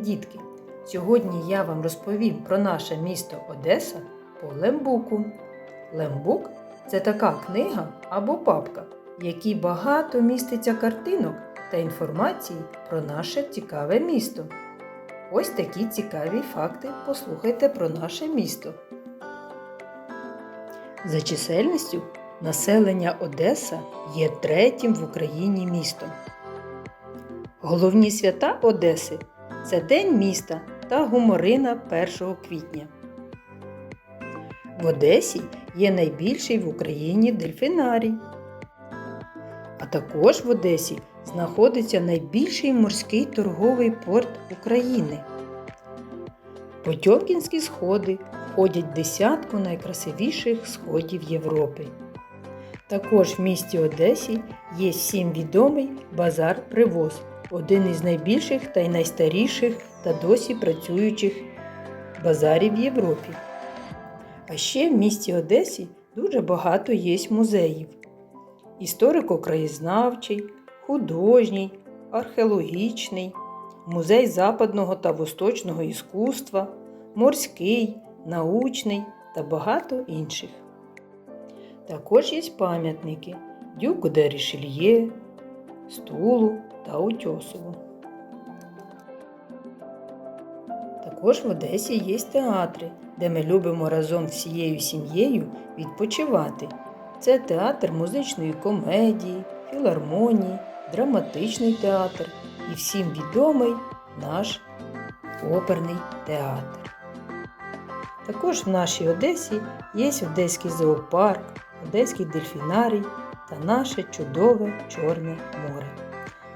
дітки! Сьогодні я вам розповім про наше місто Одеса по лембуку. Лембук це така книга або папка, в якій багато міститься картинок та інформації про наше цікаве місто. Ось такі цікаві факти послухайте про наше місто. За чисельністю населення Одеса є третім в Україні містом. Головні свята Одеси це День міста та гуморина 1 квітня. В Одесі є найбільший в Україні дельфінарій. А також в Одесі знаходиться найбільший морський торговий порт України. Потьомкінські сходи входять в десятку найкрасивіших сходів Європи. Також в місті Одесі є всім відомий базар Привоз, один із найбільших та й найстаріших та досі працюючих базарів в Європі. А ще в місті Одесі дуже багато є музеїв: історико-краєзнавчий, художній, археологічний, музей западного та восточного іскусства, морський, научний та багато інших. Також є пам'ятники Дюку де Рішельє, Стулу та Утьосову. Також в Одесі є театри, де ми любимо разом всією сім'єю відпочивати. Це театр музичної комедії, філармонії, драматичний театр і всім відомий наш оперний театр. Також в нашій Одесі є Одеський зоопарк, Одеський дельфінарій та наше чудове Чорне море.